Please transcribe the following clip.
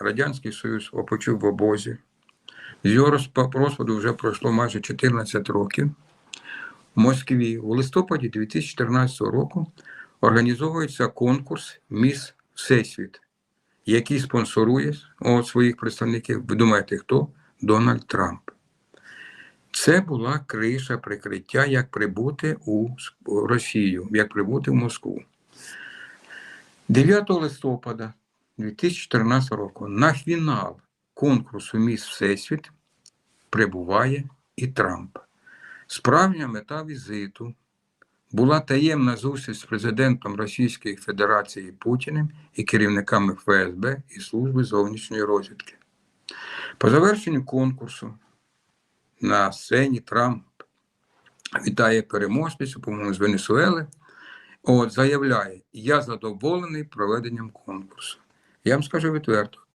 Радянський Союз опочив в обозі. З його розпа- розпаду вже пройшло майже 14 років. В Москві у листопаді 2014 року організовується конкурс Міс Всесвіт, який спонсорує своїх представників. Ви думаєте, хто? Дональд Трамп. Це була криша прикриття, як прибути у Росію, як прибути в Москву. 9 листопада 2014 року на фінал конкурсу Міс Всесвіт прибуває і Трамп. Справжня мета візиту була таємна зустріч з президентом Російської Федерації Путіним і керівниками ФСБ і Служби зовнішньої розвідки. По завершенню конкурсу на сцені Трамп вітає переможців, по-моєму, з Венесуели. От заявляє, я задоволений проведенням конкурсу. Я вам скажу відверто,